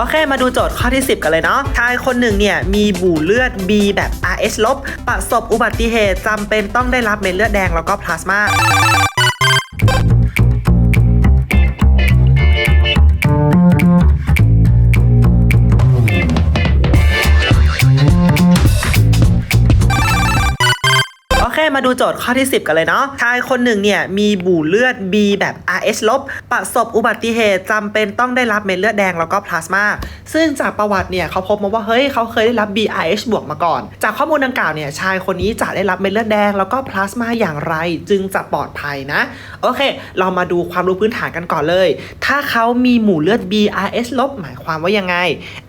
โอเค มาดูโจทย์ข้อที่ 10 กันเลยเนาะชายคนหนึ่งเนี่ยมีบู่เลือด B แบบ RH ลบประสบอุบัติเหตุจำเป็นต้องได้รับเม็ดเลือดแดงแล้วก็พลาสมา มาดูโจทย์ข้อที่ 10 กันเลยเนาะชายคนหนึ่งเนี่ยมีบู่เลือด B แบบ RH ลบประสบอุบัติเหตุจำเป็นต้องได้รับเม็ดเลือดแดงแล้วก็พลาสมาซึ่งจากประวัติเนี่ยเขาพบมาว่าเฮ้ยเขาเคยได้รับ BRH บวกมาก่อน จากข้อมูลดังกล่าวเนี่ยชายคนนี้จะได้รับเม็ดเลือดแดงแล้วก็พลาสมาอย่างไรจึงจะปลอดภัยนะโอเค เรามาดูความรู้พื้นฐานกันก่อนเลย ถ้าเขามีหมู่เลือด BRH ลบหมายความว่ายังไง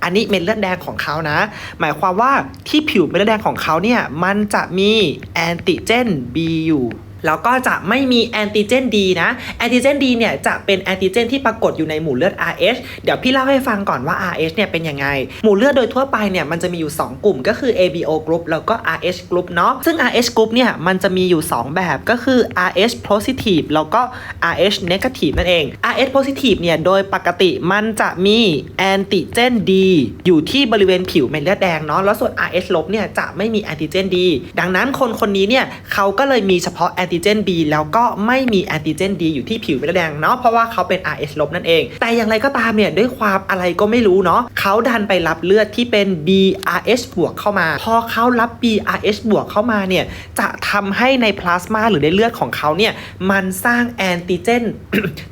อันนี้เม็ดเลือดแดงของเขานะ หมายความว่าที่ผิวเม็ดเลือดแดงของเขาเนี่ยมันจะมีแอนติเจจน B อยู่ แล้วก็จะไม่มีแอนติเจน D นะ แอนติเจน D เนี่ยจะเป็นแอนติเจนที่ปรากฏอยู่ในหมู่เลือด RH เดี๋ยวพี่เล่าให้ฟังก่อนว่า RH เนี่ยเป็นยังไง หมู่เลือดโดยทั่วไปเนี่ยมันจะมีอยู่ 2 กลุ่มก็คือ ABO group แล้วก็ RH group เนาะ ซึ่ง RH group เนี่ยมันจะมีอยู่ 2 แบบก็คือ RH positive แล้วก็ RH negative นั่นเอง RH positive เนี่ยโดยปกติมันจะมีแอนติเจน D อยู่ที่บริเวณผิวเม็ดเลือดแดงเนาะ แล้วส่วน RH ลบเนี่ยจะไม่มีแอนติเจน D ดังนั้นคนคนนี้เนี่ยเขาก็เลยมีเฉพาะแอนติเจน B แล้วก็ไม่มีแอนติเจน D อยู่ที่ผิวเม็ดเลือดแดงเนาะเพราะว่าเขาเป็น RH ลบนั่นเอง แต่อย่างไรก็ตามเนี่ยด้วยความอะไรก็ไม่รู้เนาะเขาดันไปรับเลือดที่เป็น BRH บวกเข้ามา พอเขารับ BRH บวกเข้ามาเนี่ยจะทำให้ในพลาสมาหรือในเลือดของเขาเนี่ยมันสร้างแอนติเจน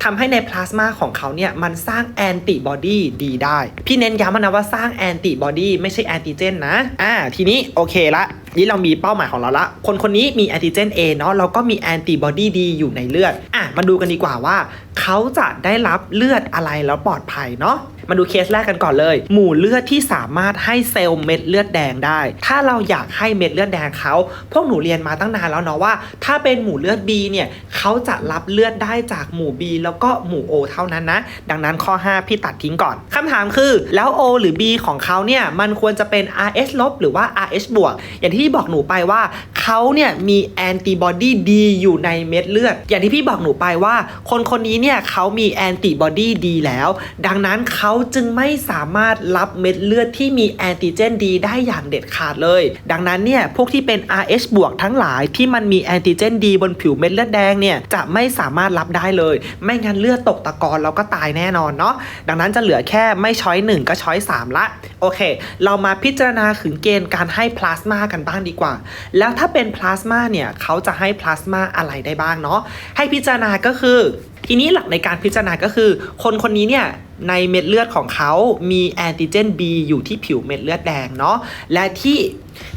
ทำให้ในพลาสมาของเขาเนี่ยมันสร้างแอนติบอดีดีได้ พี่เน้นย้ำนะว่าสร้างแอนติบอดีไม่ใช่แอนติเจนนะอ่าทีนี้โอเคละนี่เรามีเป้าหมายของเราละ คนคนนี้มีแอนติเจน A เนาะเราก็มีแอนติบอดีดีอยู่ในเลือด อะ มาดูกันดีกว่าว่า เขาจะได้รับเลือดอะไรแล้วปลอดภัยเนาะ มาดูเคสแรกกันก่อนเลย หมู่เลือดที่สามารถให้เซลล์เม็ดเลือดแดงได้ ถ้าเราอยากให้เม็ดเลือดแดงเขา พวกหนูเรียนมาตั้งนานแล้วเนาะว่า ถ้าเป็นหมู่เลือด B เนี่ยเขาจะรับเลือดได้จากหมู่ B แล้วก็หมู่ O เท่านั้นนะ ดังนั้นข้อ 5 พี่ตัดทิ้งก่อนคำถามคือ แล้ว O หรือ B ของเขาเนี่ยมันควรจะเป็น RH ลบหรือว่า RH บวกอย่างที่บอกหนูไปว่าเขาเนี่ยมีแอนติบอดีดีอยู่ในเม็ดเลือด อย่างที่พี่บอกหนูไปว่า คนคนนี้เนี่ยเขามีแอนติบอดีดีแล้ว ดังนั้นเขาจึงไม่สามารถรับเม็ดเลือดที่มีแอนติเจนดีได้อย่างเด็ดขาดเลย ดังนั้นเนี่ยพวกที่เป็น RH บวกทั้งหลายที่มันมีแอนติเจนดีบนผิวเม็ดเลือดแดงเนี่ยจะไม่สามารถรับได้เลย ไม่งั้นเลือดตกตะกอนเราก็ตายแน่นอนเนาะดังนั้นจะเหลือแค่ไม่ช้อยหนึ่งก็ช้อยสามละ โอเค เรามาพิจารณาถึงเกณฑ์การให้พลาสมากันบ้างดีกว่า แล้วถ้าเป็นพลาสมาเนี่ยเขาจะให้พลาสมาอะไรได้บ้างเนาะให้พิจารณาก็คือ ทีนี้หลักในการพิจารณาก็คือ คนคนนี้เนี่ยในเม็ดเลือดของเขามีแอนติเจน B อยู่ที่ผิวเม็ดเลือดแดงเนาะและที่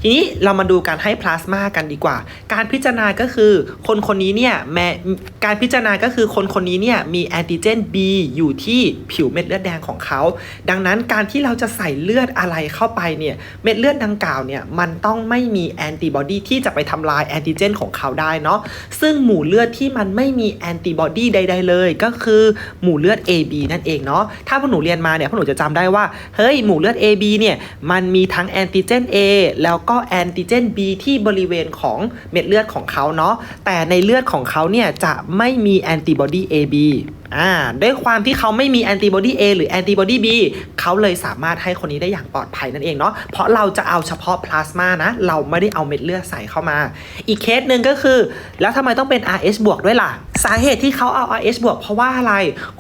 ทีนี้เรามาดูการให้พลาสมากันดีกว่า การพิจารณาก็คือคนคนนี้เนี่ยแม้การพิจารณาก็คือคนคนนี้เนี่ยมีแอนติเจน B อยู่ที่ผิวเม็ดเลือดแดงของเขา ดังนั้นการที่เราจะใส่เลือดอะไรเข้าไปเนี่ยเม็ดเลือดดังกล่าวเนี่ยมันต้องไม่มีแอนติบอดีที่จะไปทำลายแอนติเจนของเขาได้เนาะซึ่งหมู่เลือดที่มันไม่มีแอนติบอดีใด ๆ เลย ก็คือหมู่เลือด AB นั่นเองเนาะถ้าพวกหนูเรียนมาเนี่ยพวกหนูจะจำได้ว่าเฮ้ยหมู่เลือด AB เนี่ยมันมีทั้งแอนติเจน A แล้วแล้วก็แอนติเจน B ที่บริเวณของเม็ดเลือดของเขาเนาะแต่ในเลือดของเขาเนี่ยจะไม่มีแอนติบอดี AB อ่าด้วยความที่เขาไม่มีแอนติบอดี A หรือแอนติบอดี B เขาเลยสามารถให้คนนี้ได้อย่างปลอดภัยนั่นเองเนาะเพราะเราจะเอาเฉพาะพลาสมานะ เราไม่ได้เอาเม็ดเลือดใส่เข้ามา อีกเคสหนึ่งก็คือ แล้วทำไมต้องเป็น RH บวกด้วยล่ะ สาเหตุที่เขาเอา RH บวกเพราะว่าอะไร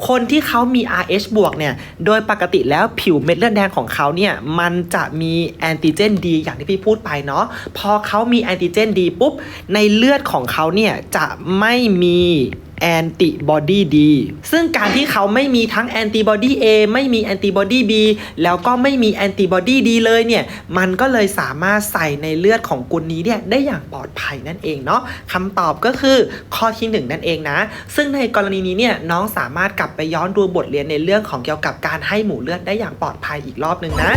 คนที่เขามี RH บวกเนี่ย โดยปกติแล้วผิวเม็ดเลือดแดงของเขาเนี่ยมันจะมีแอนติเจนดีอย่างที่พี่พูดไปเนาะพอเขามีแอนติเจนดีปุ๊บในเลือดของเขาเนี่ยจะไม่มี แอนติบอดีดีซึ่งการที่เขาไม่มีทั้งแอนติบอดี A ไม่มีแอนติบอดี B แล้วก็ไม่มีแอนติบอดีดีเลยเนี่ยมันก็เลยสามารถใส่ในเลือดของกุลนี้เนี่ยได้อย่างปลอดภัยนั่นเองเนาะคำตอบก็คือข้อที่หนึ่งนั่นเองนะ ซึ่งในกรณีนี้เนี่ยน้องสามารถกลับไปย้อนดูบทเรียนในเรื่องของเกี่ยวกับการให้หมูเลือดได้อย่างปลอดภัยอีกรอบหนึ่งนะ